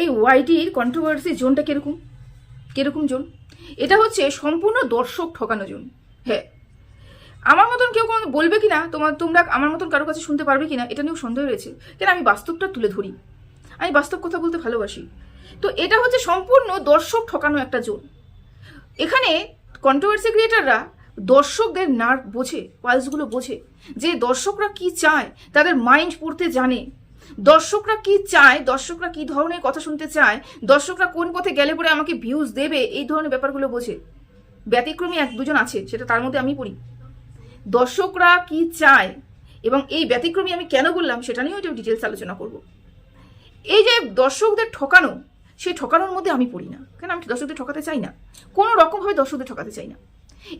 এই ওয়াইটির কন্ট্রোভার্সি জোনটা কীরকম? কীরকম জোন এটা হচ্ছে সম্পূর্ণ দর্শক ঠকানো জোন হ্যাঁ। আমার মতন কেউ কোনো বলবে কি না তোমার, তোমরা আমার মতন কারও কাছে শুনতে পারবে কি না এটা নিয়েও সন্দেহ রয়েছে। কেন, আমি বাস্তবটা তুলে ধরি। আমি বাস্তব কথা বলতে ভালোবাসি। তো এটা হচ্ছে সম্পূর্ণ দর্শক ঠকানো একটা জোন এখানে কন্ট্রোভার্সি ক্রিয়েটাররা দর্শকদের নার্ভ বোঝে পালসগুলো বোঝে। যে দর্শকরা কি চায়, তাদের মাইন্ড পড়তে জানে। দর্শকরা কি চায়, দর্শকরা কি ধরনের কথা শুনতে চায়, দর্শকরা কোন পথে গেলে পরে আমাকে ভিউজ দেবে, এই ধরনের ব্যাপারগুলো বোঝে। ব্যতিক্রমী এক দুজন আছে, সেটা তার মধ্যে আমি পড়ি। দর্শকরা কি চায় এবং এই ব্যতিক্রমী আমি কেন বললাম, সেটা নিয়েও একটু ডিটেলস আলোচনা করব। এই যে দর্শকদের ঠকানো সেই ঠকানোর মধ্যে আমি পড়ি না। কেন? আমি দর্শকদের ঠকাতে চাই না। কোনো রকমভাবে দর্শকদের ঠকাতে চাই না।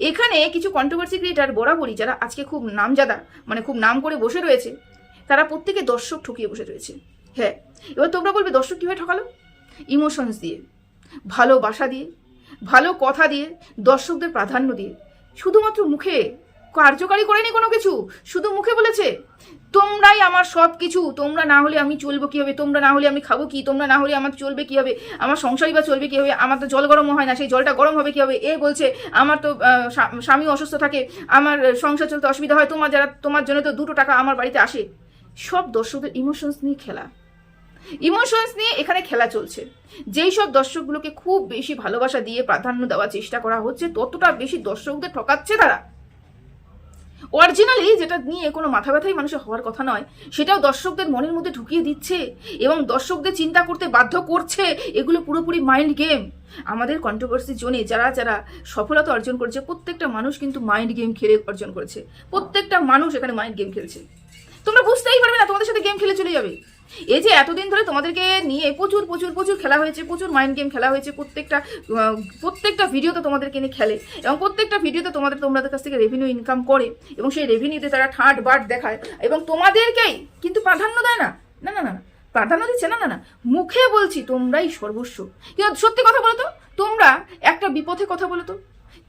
এখানে কিছু কন্ট্রোভার্সি ক্রিয়েটার বরাবরই, যারা আজকে খুব নামজাদা মানে খুব নাম করে বসে রয়েছে তারা প্রত্যেকে দর্শক ঠকিয়ে বসে রয়েছে। হ্যাঁ এবার তোমরা বলবে, দর্শক কীভাবে ঠকালো? ইমোশনস দিয়ে ভালোবাসা দিয়ে, ভালো কথা দিয়ে, দর্শকদের প্রাধান্য দিয়ে। শুধুমাত্র মুখে কার্যকারী করেনি কোনো কিছু, শুধু মুখে বলেছে, তোমরাই আমার সব কিছু তোমরা না হলে আমি চলবো কী হবে তোমরা না হলে আমি খাব কি, তোমরা না হলে আমার চলবে কী হবে আমার সংসারই বা চলবে কী হবে আমার তো জল গরম হয় না, সেই জলটা গরম হবে কী হবে এ বলছে, আমার তো স্বামী অসুস্থ থাকে, আমার সংসার চলতে অসুবিধা হয়, তোমার যারা, তোমার জন্য তো দুটো টাকা আমার বাড়িতে আসে সব দর্শকদের ইমোশনস নিয়ে খেলা। ইমোশনস নিয়ে এখানে খেলা চলছে। যেই সব দর্শকগুলোকে খুব বেশি ভালোবাসা দিয়ে প্রাধান্য দেওয়ার চেষ্টা করা হচ্ছে, ততটা বেশি দর্শকদের ঠকাচ্ছে তারা। অরিজিনালি যেটা নিয়ে কোনো মাথা ব্যথাই মানুষের হওয়ার কথা নয়, সেটাও দর্শকদের মনের মধ্যে ঢুকিয়ে দিচ্ছে এবং দর্শকদের চিন্তা করতে বাধ্য করছে, এগুলো পুরোপুরি মাইন্ড গেম আমাদের কন্ট্রোভার্সি জোনে যারা যারা সফলতা অর্জন করেছে, প্রত্যেকটা মানুষ কিন্তু মাইন্ড গেম খেলে অর্জন করেছে। প্রত্যেকটা মানুষ এখানে মাইন্ড গেম খেলছে। তোমরা বুঝতেই পারবে না, তোমাদের সাথে গেম খেলে চলে যাবে। এই যে এতদিন ধরে তোমাদেরকে নিয়ে প্রচুর প্রচুর প্রচুর খেলা হয়েছে, প্রচুর মাইন্ড গেম খেলা হয়েছে, প্রত্যেকটা প্রত্যেকটা ভিডিওতে তোমাদেরকে নিয়ে খেলে। এবং প্রত্যেকটা ভিডিওতে তোমাদের তোমাদের কাছ থেকে রেভিনিউ ইনকাম করে, এবং সেই রেভিনিউতে তারা ঠাট বাট দেখায়। এবং তোমাদেরকেই কিন্তু প্রাধান্য দেয় না। না না না না, প্রাধান্য দিচ্ছে না না না, মুখে বলছি তোমরাই সর্বস্ব। কিন্তু সত্যি কথা বলো তো, তোমরা একটা বিপথে কথা বলো তো,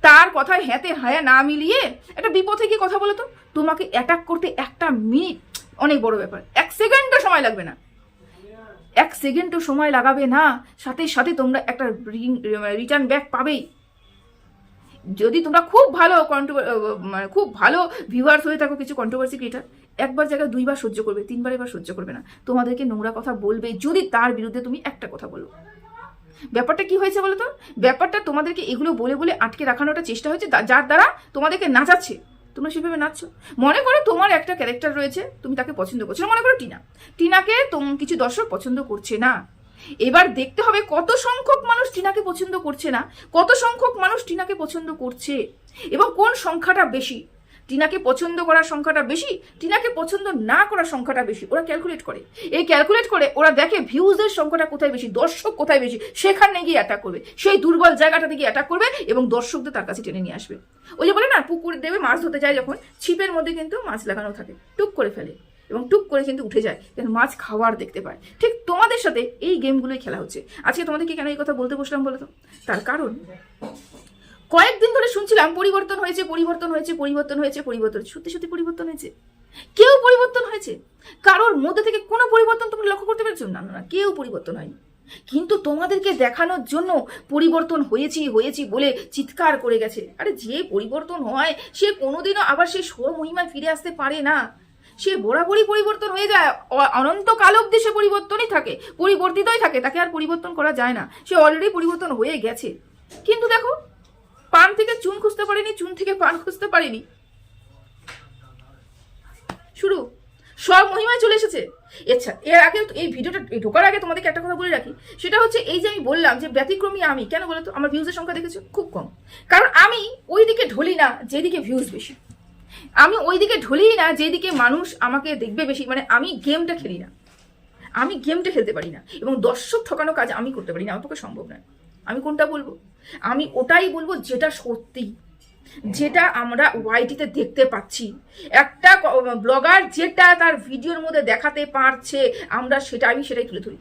তার কথায় হ্যাঁতে হায়া না মিলিয়ে একটা বিপথে কি কথা বলো তো, তোমাকে অ্যাটাক করতে একটা মিনিট অনেক বড় ব্যাপার। এক সেকেন্ডও সময় লাগবে না। এক সেকেন্ডও সময় লাগাবে না, সাথে সাথে তোমরা একটা রিটার্ন ব্যাক পাবেই। যদি তোমরা খুব ভালো মানে খুব ভালো ভিউয়ার্স হয়ে থাকো কিছু কন্ট্রোভার্সি ক্রিয়েটার একবার জায়গায় দুইবার সহ্য করবে, তিনবার এবার সহ্য করবে না। তোমাদেরকে নোংরা কথা বলবে যদি তার বিরুদ্ধে তুমি একটা কথা বলো। ব্যাপারটা কি হয়েছে বলো তো? ব্যাপারটা তোমাদেরকে এগুলো বলে বলে আটকে রাখানোটা চেষ্টা হয়েছে যার দ্বারা তোমাদেরকে নাচাচ্ছে। তোমরা সেভাবে নাচছো? মনে করো তোমার একটা ক্যারেক্টার রয়েছে তুমি তাকে পছন্দ করছ না, মনে করো টিনা। টিনাকে তোম কিছু দর্শক পছন্দ করছে না। এবার দেখতে হবে কত সংখ্যক মানুষ টিনাকে পছন্দ করছে না কত সংখ্যক মানুষ টিনাকে পছন্দ করছে এবং কোন সংখ্যাটা বেশি। টিনাকে পছন্দ করার সংখ্যাটা বেশি, টিনাকে পছন্দ না করার সংখ্যাটা বেশি। ওরা ক্যালকুলেট করে। এই ক্যালকুলেট করে ওরা দেখে ভিউজের সংখ্যাটা কোথায় বেশি, দর্শক কোথায় বেশি, সেখানে গিয়ে অ্যাটাক করবে। সেই দুর্বল জায়গাটাতে গিয়ে অ্যাটাক করবে এবং দর্শকদের তার কাছে টেনে নিয়ে আসবে। ওই যে বলে না, পুকুর দেবে, মাছ ধরতে যায় যখন, ছিপের মধ্যে কিন্তু মাছ লাগানো থাকে। টুক করে ফেলে এবং টুক করে কিন্তু উঠে যায় কারণ মাছ খাওয়ার দেখতে পায়। ঠিক তোমাদের সাথে এই গেমগুলোই খেলা হচ্ছে। আজকে তোমাদেরকে কেন এই কথা বলতে বসলাম বলো তো? তার কারণ কয়েকদিন ধরে শুনছিলাম পরিবর্তন হয়েছে পরিবর্তন হয়েছে পরিবর্তন হয়েছে, পরিবর্তন। সত্যি সত্যি পরিবর্তন হয়েছে। কেউ পরিবর্তন হয়েছে। কারোর মধ্যে থেকে কোনো পরিবর্তন তোমরা লক্ষ্য করতে পেরেছ? না না কেউ পরিবর্তন হয়নি। কিন্তু তোমাদেরকে দেখানোর জন্য পরিবর্তন হয়েছি হয়েছি বলে চিৎকার করে গেছে। আরে, যে পরিবর্তন হয়, সে কোনোদিনও আবার সে স্বমহিমায় ফিরে আসতে পারে না। সে বরাবরই পরিবর্তন হয়ে যায়। অনন্তকাল অব্দি সে পরিবর্তনই থাকে, পরিবর্তিতই থাকে। তাকে আর পরিবর্তন করা যায় না। সে অলরেডি পরিবর্তন হয়ে গেছে। কিন্তু দেখো থেকে চুন খুঁজতে পারেনি, চুন থেকে পান খুঁজতে পারেনি। শুরু। সব মহিমায় চলে এসেছে। আচ্ছা এর আগে এই ভিডিওটা ঢোকার আগে তোমাদেরকে একটা কথা বলে রাখি। সেটা হচ্ছে এই যে আমি বললাম যে ব্যতিক্রমী আমি, কেন বলো তো? আমার ভিউজের সংখ্যা দেখেছ? খুব কম। কারণ আমি ওই দিকে ঢলি না, যেদিকে ভিউজ বেশি। আমি ওই দিকে ঢলি না, যেদিকে মানুষ আমাকে দেখবে বেশি। মানে আমি গেমটা খেলি না। আমি গেমটা খেলতে পারি না। এবং দর্শক ঠকানো কাজ আমি করতে পারি না। আমার পক্ষে সম্ভব নয়। আমি কোনটা বলব? আমি ওটাই বলব যেটা সত্যি। যেটা আমরা ওয়াইটিতে দেখতে পাচ্ছি। একটা ব্লগার যেটা তার ভিডিওর মধ্যে দেখাতে পারছে, আমরা সেটা, আমি সেটাই তুলে ধরি।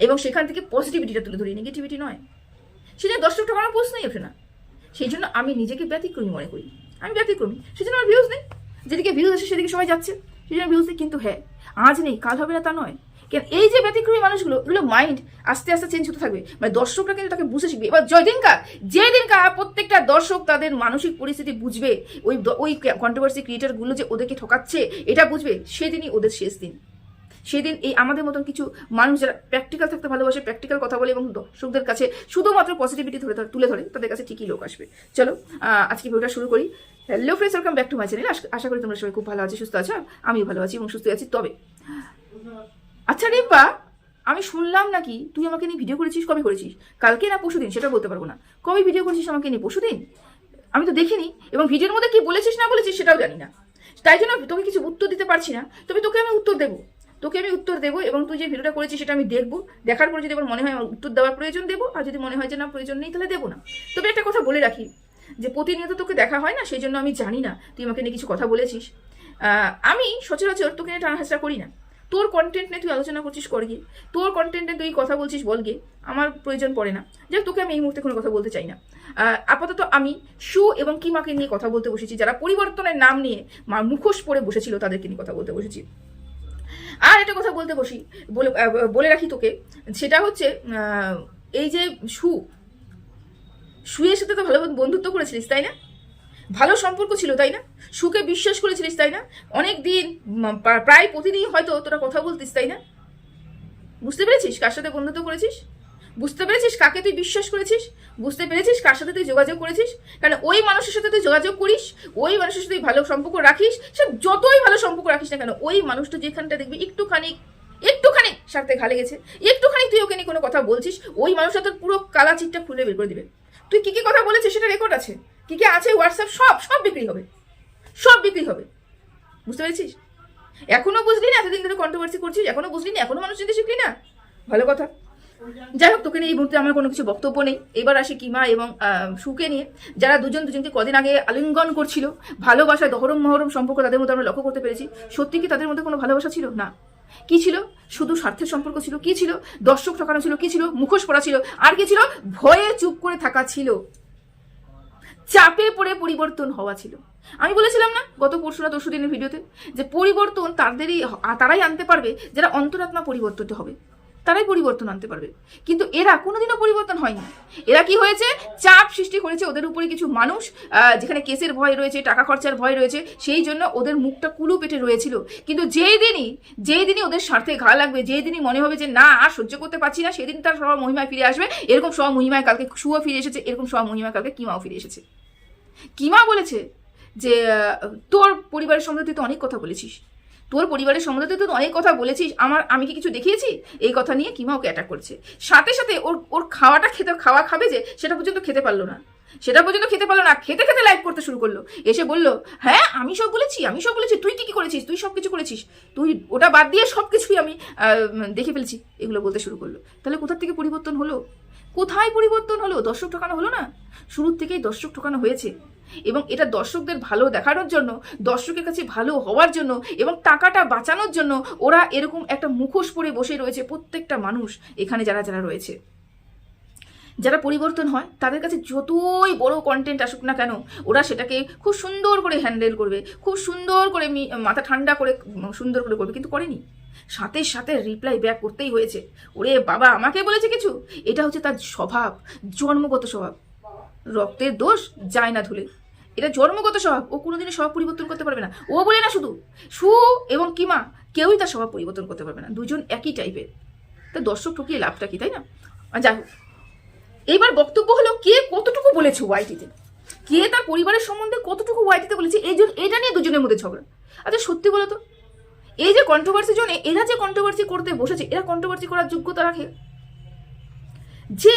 এবং সেখান থেকে পজিটিভিটিটা তুলে ধরি নেগেটিভিটি নয়। সেটা দর্শক ঠকানোর প্রশ্নই ওঠে না। সেই জন্য আমি নিজেকে ব্যতিক্রমী মনে করি। আমি ব্যতিক্রমী। সেই জন্য আমার ভিউজ নেই। যেদিকে ভিউজ আসে সেদিকে সবাই যাচ্ছে। সেই জন্য ভিউজ নেই। কিন্তু হ্যাঁ আজ নেই, কাল হবে না তা নয়। এই যে ব্যতিক্রমী মানুষগুলো, এগুলো মাইন্ড আস্তে আস্তে চেঞ্জ হতে থাকবে। মানে দর্শকরা কিন্তু তাকে বুঝে শিখবে। এবার যে দিনকা যে দিনকা প্রত্যেকটা দর্শক তাদের মানসিক পরিস্থিতি বুঝবে, ওই ওই কন্ট্রোভার্সি ক্রিয়েটারগুলো যে ওদেরকে ঠকাচ্ছে, এটা বুঝবে, সেদিনই ওদের শেষ দিন। সেদিন এই আমাদের মতন কিছু মানুষ যারা প্র্যাকটিক্যাল থাকতে ভালোবাসে প্র্যাকটিক্যাল কথা বলে এবং দর্শকদের কাছে শুধুমাত্র পজিটিভিটি ধরে তুলে ধরে, তাদের কাছে ঠিকই লোক আসবে। চলো আজকে ভিডিওটা শুরু করি। Hello friends welcome back to my channel আশা করি তোমরা সবাই খুব ভালো আছো, সুস্থ আছো, আমিও ভালো আছি এবং সুস্থ আছি। তবে আচ্ছা রিম্পা আমি শুনলাম নাকি তুই আমাকে নিয়ে ভিডিও করেছিস? কবে করেছিস? কালকে না পরশু দিন সেটা বলতে পারব না। কবে ভিডিও করেছিস আমাকে নিয়ে? পরশু দিন আমি তো দেখিনি। এবং ভিডিওর মধ্যে কি বলেছিস, না বলেছিস, সেটাও জানি না। তাই জন্য তোকে কিছু উত্তর দিতে পারছি না। তবে তোকে আমি উত্তর দেবো। তোকে আমি উত্তর দেবো এবং তুই যে ভিডিওটা করেছিস, সেটা আমি দেখব। দেখার পরে যদি আমার মনে হয় উত্তর দেওয়ার প্রয়োজন দেবো, আর যদি মনে হয় যে না, প্রয়োজন নেই, তাহলে দেবো না। তবে একটা কথা বলে রাখি, যে প্রতিনিয়ত তোকে দেখা হয় না, সেই জন্য আমি জানি না তুই আমাকে নিয়ে কিছু কথা বলেছিস। আমি সচরাচর তোকে নিয়ে টানাহাসরা করি না। তোর কন্টেন্ট নিয়ে তুই আলোচনা করছিস কর গিয়ে। তোর কন্টেন্টে তুই কথা বলছিস বল গিয়ে। আমার প্রয়োজন পড়ে না। হোক, তোকে আমি এই মুহূর্তে কোনো কথা বলতে চাই না। আপাতত আমি সু এবং কিমাকে নিয়ে কথা বলতে বসেছি। যারা পরিবর্তনের নাম নিয়ে মা- মুখোশ পরে বসেছিল তাদেরকে নিয়ে কথা বলতে বসেছি। আর একটা কথা বলতে বসি। বলে বলে রাখি তোকে। সেটা হচ্ছে এই যে সু শুয়ের সাথে তো ভালো বন্ধুত্ব করেছিলিস তাই না? ভালো সম্পর্ক ছিল তাই না? সুকে বিশ্বাস করেছিলিস, তাই না? অনেক দিন প্রায় প্রতিদিন হয়তো তোরা কথা বলতিস, তাই না? বুঝতে পেরেছিস কার সাথে বন্ধুত্ব করেছিস? বুঝতে পেরেছিস কাকে তুই বিশ্বাস করেছিস? বুঝতে পেরেছিস কার সাথে তুই যোগাযোগ করেছিস? কারণ ওই মানুষের সাথে তুই যোগাযোগ করিস? ওই মানুষের সাথে ভালো সম্পর্ক রাখিস? সে যতই ভালো সম্পর্ক রাখিস না কেন, ওই মানুষটা যেখানটা দেখবি একটুখানি একটুখানি স্বার্থে ঘালে গেছে একটুখানি তুই ওকে নিয়ে কোনো কথা বলছিস, ওই মানুষটা তোর পুরো কালা চিটটা খুলে বের করে দিবে। তুই কি কি কথা বলেছিস সেটা রেকর্ড আছে? কি কি আছে? হোয়াটসঅ্যাপ সব সব বিক্রি হবে। সব বিক্রি হবে। বুঝতে পেরেছিস? এখনও বুঝলি না, এতদিন ধরে কন্ট্রোভার্সি করছিস, এখনও বুঝলি না, এখনও মানুষ চিনতে শিখলি না? ভালো কথা। যাই হোক, তোকে নিয়ে এই মুহূর্তে আমার কোনো কিছু বক্তব্য নেই। এবার আসি কিমা এবং সুকে নিয়ে। যারা দুজন দুজনকে কদিন আগে আলিঙ্গন করছিল, ভালোবাসা দহরম মহরম সম্পর্ক তাদের মধ্যে আমরা লক্ষ্য করতে পেরেছি। সত্যি কি তাদের মধ্যে কোনো ভালোবাসা ছিল? না। কি ছিল? শুধু স্বার্থের সম্পর্ক ছিল। কি ছিল? দর্শক ঠকানো ছিল। কি ছিল? মুখোশ পড়া ছিল। আর কি ছিল? ভয়ে চুপ করে থাকা ছিল। চাপে পড়ে পরিবর্তন হওয়া ছিল। আমি বলেছিলাম না গত পরশু না তরশু দিনের ভিডিওতে যে পরিবর্তন তাদেরই তারাই আনতে পারবে, যারা অন্তরাত্মা পরিবর্তিত হবে, তারাই পরিবর্তন আনতে পারবে। কিন্তু এরা কোনোদিনও পরিবর্তন হয়নি। এরা কি হয়েছে? চাপ সৃষ্টি করেছে ওদের উপরে কিছু মানুষ যেখানে কেসের ভয় রয়েছে, টাকা খরচার ভয় রয়েছে, সেই জন্য ওদের মুখটা কুলু পেটে রয়েছিল। কিন্তু যেই দিনই যেই দিনই ওদের স্বার্থে ঘা লাগবে, যেই দিনই মনে হবে যে, না, আর সহ্য করতে পারছি না, সেদিন তার সব মহিমায় ফিরে আসবে। এরকম সব মহিমায় কালকে শুও ফিরে এসেছে, এরকম সব মহিমায় কালকে কিমাও ফিরে এসেছে। কিমা বলেছে যে, তোর পরিবারের সম্বন্ধে তুই তো অনেক কথা বলেছিস। তোর পরিবারের সম্বন্ধে তুই তো অনেক কথা বলেছিস। আমার, আমি কি কিছু দেখিয়েছি? এই কথা নিয়ে কিমা ওকে অ্যাটাক করছে। সাথে সাথে ওর ওর খাওয়াটা খেতে, খাওয়া খাবে যে, সেটা পর্যন্ত খেতে পারল না। সেটা পর্যন্ত খেতে পারল না। খেতে খেতে লাইভ করতে শুরু করল। এসে বলল হ্যাঁ আমি সব বলেছি, আমি সব বলেছি। তুই কি কি করেছিস? তুই সব কিছু করেছিস। তুই ওটা বাদ দিয়ে সব কিছুই আমি দেখে ফেলেছি। এগুলো বলতে শুরু করল। তাহলে কোথার থেকে পরিবর্তন হলো? কোথায় পরিবর্তন হলো? দর্শক ঠকানো হলো না? শুরুর থেকেই দর্শক ঠকানো হয়েছে। এবং এটা দর্শকদের ভালো দেখানোর জন্য, দর্শকের কাছে ভালো হওয়ার জন্য এবং টাকাটা বাঁচানোর জন্য ওরা এরকম একটা মুখোশ পরে বসে রয়েছে প্রত্যেকটা মানুষ এখানে যারা যারা রয়েছে। যারা পরিবর্তন হয়, তাদের কাছে যতই বড় কন্টেন্ট আসুক না কেন, ওরা সেটাকে খুব সুন্দর করে হ্যান্ডেল করবে, খুব সুন্দর করে মাথা ঠান্ডা করে, সুন্দর করে করবে, কিন্তু করেনি। সাথে সাথে রিপ্লাই ব্যাক করতেই হয়েছে। ওরে বাবা, আমাকে বলেছে কিছু? এটা হচ্ছে তার স্বভাব, জন্মগত স্বভাব। রক্তের দোষ যায় না ধুলে। এটা জন্মগত স্বভাব, ও কোনোদিনই স্বভাব পরিবর্তন করতে পারবে না। ও বলে না শুধু, সু এবং কিমা কেউই তার স্বভাব পরিবর্তন করতে পারবে না। দুজন একই টাইপের তা দর্শক ঠকিয়ে লাভটা কি, তাই না? যাই হোক। এইবার বক্তব্য হলো কে কতটুকু বলেছে ওয়াইটিতে কে তার পরিবারের সম্বন্ধে কতটুকু ওয়াইটিতে বলেছে? এই জন্য এটা নিয়ে দুজনের মধ্যে ঝগড়া। আচ্ছা সত্যি বলো তো এই যে কন্ট্রোভার্সির জন্য এরা যে কন্ট্রোভার্সি করতে বসেছে, এরা কন্ট্রোভার্সি করার যোগ্যতা রাখে? যে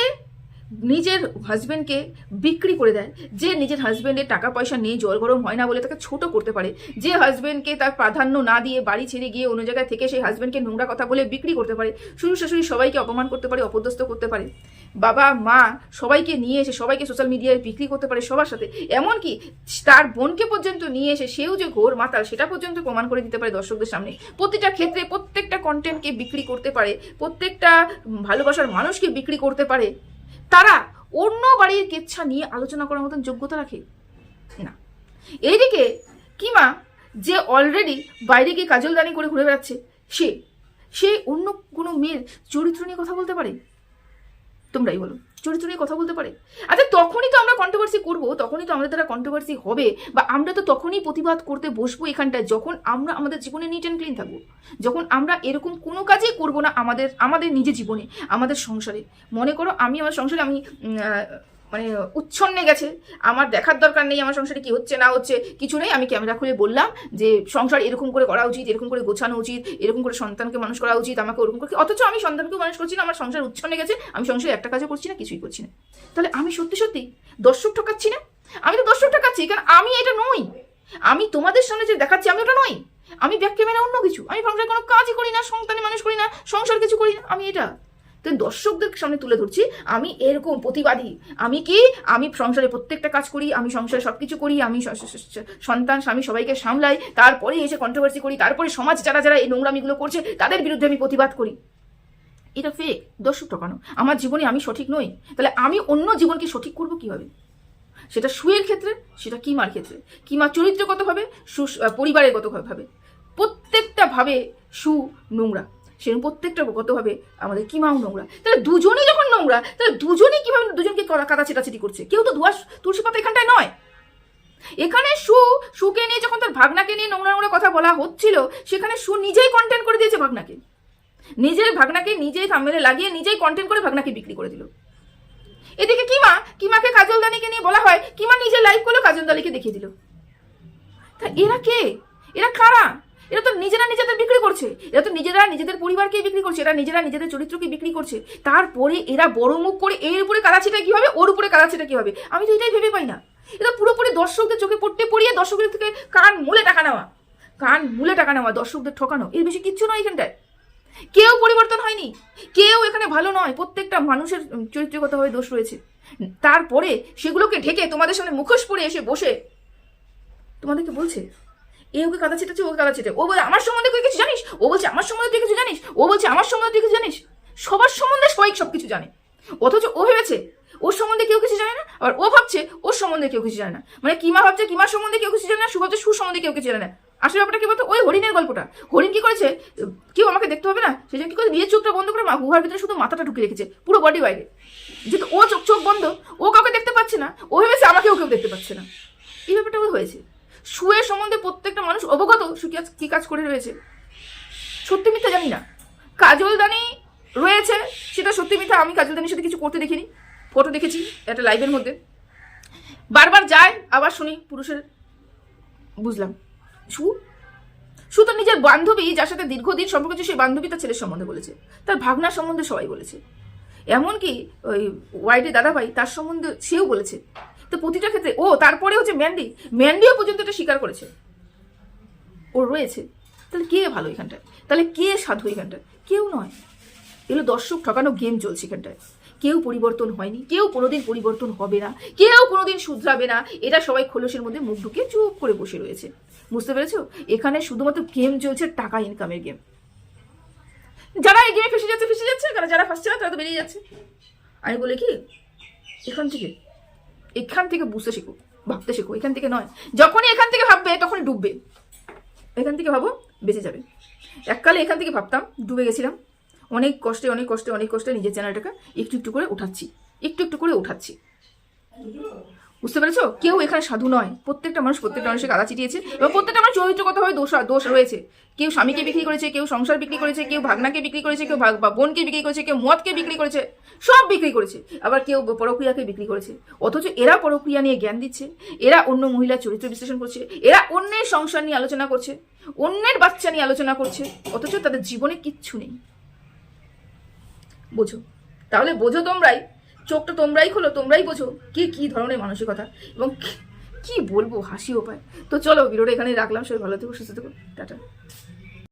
নিজের হাজব্যান্ডকে বিক্রি করে দেয়। যে নিজের হাজবেন্ডের টাকা পয়সা নিয়ে জল গরম হয় না বলে তাকে ছোট করতে পারে। যে হাজব্যান্ডকে তার প্রাধান্য না দিয়ে বাড়ি ছেড়ে গিয়ে অন্য জায়গায় থেকে সেই হাজব্যান্ডকে নোংরা কথা বলে বিক্রি করতে পারে। শ্বশুর শাশুড়ি সবাইকে অপমান করতে পারে, অপদস্থ করতে পারে। বাবা, মা সবাইকে নিয়ে এসে, সবাইকে সোশ্যাল মিডিয়ায় বিক্রি করতে পারে সবার সাথে। এমনকি তার বোনকে পর্যন্ত নিয়ে এসে সেও যে ঘোর মাতাল, সেটা পর্যন্ত প্রমাণ করে দিতে পারে দর্শকদের সামনে। প্রতিটা ক্ষেত্রে প্রত্যেকটা কন্টেন্টকে বিক্রি করতে পারে। প্রত্যেকটা ভালোবাসার মানুষকে বিক্রি করতে পারে। তারা অন্য বাড়ির কেচ্ছা নিয়ে আলোচনা করার মতন যোগ্যতা রাখে? না। এইদিকে কিমা যে অলরেডি বাইরে গিয়ে কাজলদানি করে ঘুরে বেড়াচ্ছে, সে সে অন্য কোনো মেয়ের চরিত্র নিয়ে কথা বলতে পারে? তোমরাই বলো। চরিত্র চুরি কথা বলতে পারে? আচ্ছা তখনই তো আমরা কন্ট্রোভার্সি করব, তখনই তো আমাদের দ্বারা কন্ট্রোভার্সি হবে, বা আমরা তো তখনই প্রতিবাদ করতে বসবো এখানটায়, যখন আমরা আমাদের জীবনে নিট অ্যান্ড ক্লিন থাকব, যখন আমরা এরকম কোনো কাজই করব না আমাদের আমাদের নিজের জীবনে, আমাদের সংসারে। মনে করো আমি আমার সংসারে আমি মানে উচ্ছন্নে গেছে। আমার দেখার দরকার নেই, আমার সংসারে কি হচ্ছে, না হচ্ছে, কিছু নেই। আমি ক্যামেরা খুলে বললাম যে, সংসার এরকম করে করা উচিত, এরকম করে গোছানো উচিত, এরকম করে সন্তানকে মানুষ করা উচিত, আমাকে ওরকম করে অথচ আমি সন্তানকেও মানুষ করছি না, আমার সংসার উচ্ছন্নে গেছে, আমি সংসারে একটা কাজও করছি না, কিছুই করছি না। তাহলে আমি সত্যি সত্যি দর্শক ঠকাচ্ছি না? আমি তো দর্শক ঠকাচ্ছি, কারণ আমি এটা নই। আমি তোমাদের সামনে যে দেখাচ্ছি, আমি ওটা নই। আমি ব্যাক ক্যামেরা অন্য কিছু। আমি সংসারে কোনো কাজই করি না, সন্তানে মানুষ করি না, সংসার কিছু করি না, আমি এটা। তো দর্শকদের সামনে তুলে ধরছি আমি এরকম প্রতিবাদী। আমি কি? আমি সংসারে প্রত্যেকটা কাজ করি আমি সংসারে সব কিছু করি আমি সন্তান স্বামী সবাইকে সামলাই তারপরে এসে কন্ট্রোভার্সি করি তারপরে সমাজ যারা যারা এই নোংরামিগুলো করছে তাদের বিরুদ্ধে আমি প্রতিবাদ করি। এটা ফেক দর্শক ঠকানো আমার জীবনে আমি সঠিক নই। তাহলে আমি অন্য জীবনকে সঠিক করব কীভাবে? সেটা সুয়ের ক্ষেত্রে সেটা কিমার ক্ষেত্রে? কিমা চরিত্রগতভাবে সু আহ, পরিবারের গতভাবে? প্রত্যেকটা ভাবে সু নোংরা। সেরকম প্রত্যেকটা গতভাবে আমাদের কিমাও নোংরা। তাহলে দুজনেই যখন নোংরা, তাহলে দুজনেই কীভাবে দুজনকে কাদা ছেটাছেটি করছে? কেউ তো ধোয়া তুলসী পাতা এখানটায় নয়। এখানে সু, সুকে নিয়ে যখন তার ভাগনাকে নিয়ে নোংরা নোংরা কথা বলা হচ্ছিল, সেখানে সু নিজেই কন্টেন্ট করে দিয়েছে ভাগনাকে। নিজের ভাগনাকে নিজেই থামেলে লাগিয়ে নিজেই কন্টেন্ট করে ভাগনাকে বিক্রি করে দিল। এদিকে কিমা, কিমাকে কাজল দানিকে নিয়ে বলা হয়, কিমা নিজে লাইভ করল কাজল দানিকে দেখিয়ে দিল। তা এরা কে? এরা কারা? এরা তো নিজেরা নিজেদের বিক্রি করছে। এরা তো নিজেরা নিজেদের পরিবারকে বিক্রি করছে, এরা নিজেরা নিজেদের চরিত্রকে বিক্রি করছে। তারপরে এরা বড় মুখ করে এর উপরে কাদাছিটা কি হবে ওর উপরে কাদাছিটা কি হবে আমি তো এটাই ভেবে পাই না। এটা পুরোপুরি দর্শকদের চোখে পড়তে পড়িয়ে দর্শকদের থেকে কান মূলে টাকা নেওয়া। কান মূলে টাকা নেওয়া, দর্শকদের ঠকানো, এর বেশি কিচ্ছু নয় এখানটায়। কেউ পরিবর্তন হয়নি। কেউ এখানে ভালো নয়, প্রত্যেকটা মানুষের চরিত্রগতভাবে দোষ রয়েছে। তারপরে সেগুলোকে ঢেকে তোমাদের সামনে মুখোশ পরে এসে বসে। তোমাদেরকে বলছে? এ ওকে কাদা ছেটেছে ওকে কাদা ছেটে ও বলে, আমার সম্বন্ধে তুই কিছু জানিস? ও বলছে, আমার সম্বন্ধে তুই কিছু জানিস? ও বলছে, আমার সম্বন্ধে তুই কিছু জানিস? সবার সম্বন্ধে সবাই সব কিছু জানে। অথচ ও ভেবেছে, ওর সম্বন্ধে কেউ কিছু জানে না। আর ও ভাবছে, ওর সম্বন্ধে কেউ কিছু জানে না। মানে কিমা ভাবছে কিমার সম্বন্ধে কেউ কিছু জানে না, সু ভাবছে সু সম্বন্ধে কেউ কিছু জানে না। আসলে ব্যাপারটা কি বলতো? ওই হরিণের গল্পটা। হরিণ কি করেছে, কেউ আমাকে দেখতে হবে না? সেই জন্য কি করে, নিজের চোখটা বন্ধ করে মা গুহার ভিতরে শুধু মাথাটা ঢুকে রেখেছে, পুরো বডি বাইরে। যেহেতু ও চোখ চোখ বন্ধ, ও কাউকে দেখতে পাচ্ছে না, ও ভেবেছে আমাকেও কেউ দেখতে পাচ্ছে না। এই ব্যাপারটা ওই হয়েছে। শুয়ের সম্বন্ধে প্রত্যেকটা মানুষ অবগত সু কি কাজ করে রয়েছে। সত্যি মিথ্যা জানি না। কাজল দানি রয়েছে, সেটা সত্যি মিথ্যা। আমি কাজল দানির সাথে কিছু করতে দেখিনি। ফটো দেখেছি একটা লাইভের মধ্যে। বারবার যায়, আবার শুনি পুরুষের। বুঝলাম। সু? সু তো নিজের বান্ধবী, যার সাথে দীর্ঘদিন সম্পর্ক ছিল সেই বান্ধবী তার ছেলের সম্বন্ধে বলেছে। তার ভাগনার সম্বন্ধে সবাই বলেছে। এমনকি ওই ওয়াইডে দাদাভাই তার সম্বন্ধে সেও বলেছে। তো প্রতিটা ক্ষেত্রে, ও তারপরে হচ্ছে ম্যান্ডি, ম্যান্ডিও পর্যন্ত এটা স্বীকার করেছে। ও রয়েছে। তাহলে কে ভালো এখানটায়? তাহলে কে সাধু এখানটায়? কেউ নয়। এগুলো দর্শক ঠকানো গেম চলছে এখানটায়। কেউ পরিবর্তন হয়নি, কেউ কোনোদিন পরিবর্তন হবে না, কেউ কোনোদিন শুধরাবে না। এটা সবাই খোলসের মধ্যে মুখ ঢুকে চুপ করে বসে রয়েছে। বুঝতে পেরেছ? এখানে শুধুমাত্র গেম চলছে টাকা ইনকামের গেম। যারা এই গেমে ফেসে যাচ্ছে ফেসে যাচ্ছে, কারণ যারা ফাঁসছে না, তারা তো বেরিয়ে যাচ্ছে। আমি বলি কি, এখান থেকে এখান থেকে বুঝতে শিখো, ভাবতে শিখো, এখান থেকে নয়। যখনই এখান থেকে ভাববে, তখনই ডুববে। এখান থেকে ভাবো, বেঁচে যাবে। এককালে এখান থেকে ভাবতাম, ডুবে গেছিলাম। অনেক কষ্টে অনেক কষ্টে অনেক কষ্টে নিজের চ্যানেলটাকে একটু একটু করে উঠাচ্ছি, একটু একটু করে উঠাচ্ছি। বুঝতে পেরেছ? কেউ এখানে সাধু নয়। প্রত্যেকটা মানুষ প্রত্যেকটা মানুষের কাদা চিটিয়েছে এবং প্রত্যেকটা মানুষ চরিত্রগতভাবে দোষ দোষ রয়েছে। কেউ স্বামীকে বিক্রি করেছে, কেউ সংসার বিক্রি করেছে, কেউ ভাগনাকে বিক্রি করেছে, কেউ বোনকে বিক্রি করেছে, কেউ মদকে বিক্রি করেছে, সব বিক্রি করেছে। আবার কেউ পরক্রিয়াকে বিক্রি করেছে। অথচ এরা পরক্রিয়া নিয়ে জ্ঞান দিচ্ছে, এরা অন্য মহিলার চরিত্র বিশ্লেষণ করছে, এরা অন্যের সংসার নিয়ে আলোচনা করছে, অন্যের বাচ্চা নিয়ে আলোচনা করছে, অথচ তাদের জীবনে কিচ্ছু নেই। বোঝো। তাহলে বোঝো তোমরাই চোখটা তোমরাই খোলো, তোমরাই বোঝো কে কি ধরনের মানসিকতা এবং কি- বলব হাসিও পায়। তো চলো ভিডিওটা এখানে রাখলাম, সবাই ভালো থেকো, সুস্থ থেকো, টাটা।